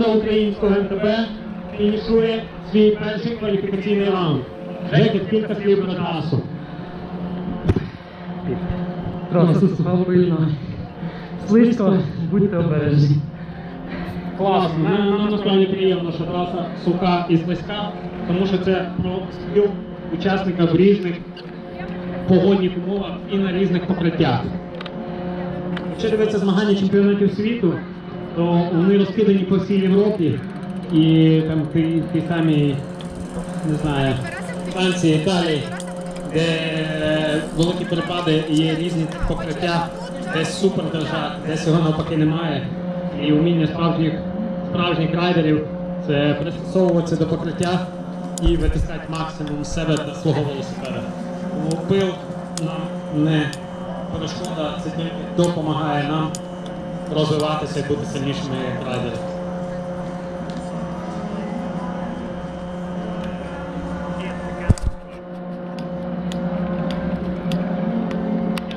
Команда українського МТБ фінішує свій перший кваліфікаційний раунд. Жекет кілька слів про трасу. Траса суха пильна. Слизько, будьте обережні. Класно. Нам, нам насправді приємно, що траса суха і слизька, тому що це про скіл учасника в різних погодних умовах і на різних покриттях. Якщо дивитися змагання чемпіонатів світу, то вони розкидані по всій Європі і там ті, ті самі, не знаю, Франції, Італії, де великі перепади є різні покриття, десь супер держа, десь його навпаки немає. І вміння справжніх, справжніх райдерів це пристосовуватися до покриття і витискати максимум себе та свого велосипеда. Тому пил нам не перешкода, це тільки допомагає нам розвиватися і бути сильнішими як райдери.